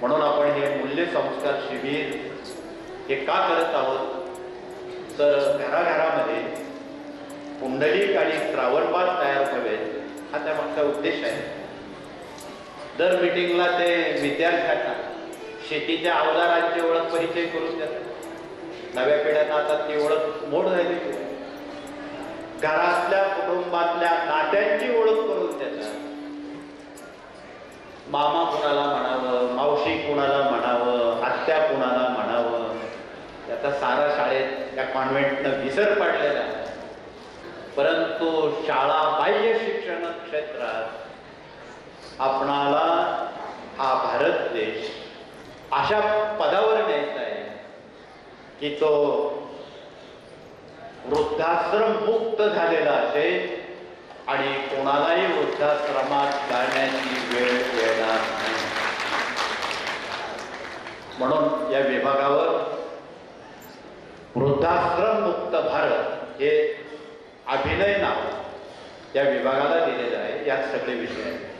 म्हणून आपण हे मूल्य संस्कार शिबिर हे का करत आहोत? तर घराघरामध्ये कुंडलिक आणि श्रावणबाद तयार व्हावेत हा त्यामागचा उद्देश आहे. दर मिटिंगला ते विद्यार्थ्यांना शेतीच्या अवजारांची ओळख परिचय करून देतात. नव्या पिढ्यांना आता ती ओळख मोड झाली घरातल्या कुटुंबातल्या नात्यांची ओळख करून देतात. मामा कुणाला आता सारा शाळेत त्या कॉन्व्हेंटनं विसर पडलेला आहे. परंतु शाळा बाह्य शिक्षण क्षेत्रात आपणाला हा भारत देश अशा पदावर न्यायचा आहे की तो वृद्धाश्रम मुक्त झालेला असेल आणि कोणालाही वृद्धाश्रमात जाण्याची वेळ येणार नाही. म्हणून या विभागावर वृद्धाश्रम मुक्त भारत हे अभिनय नाव या विभागाला दिलेलं आहे. यात सगळे विषय आहेत.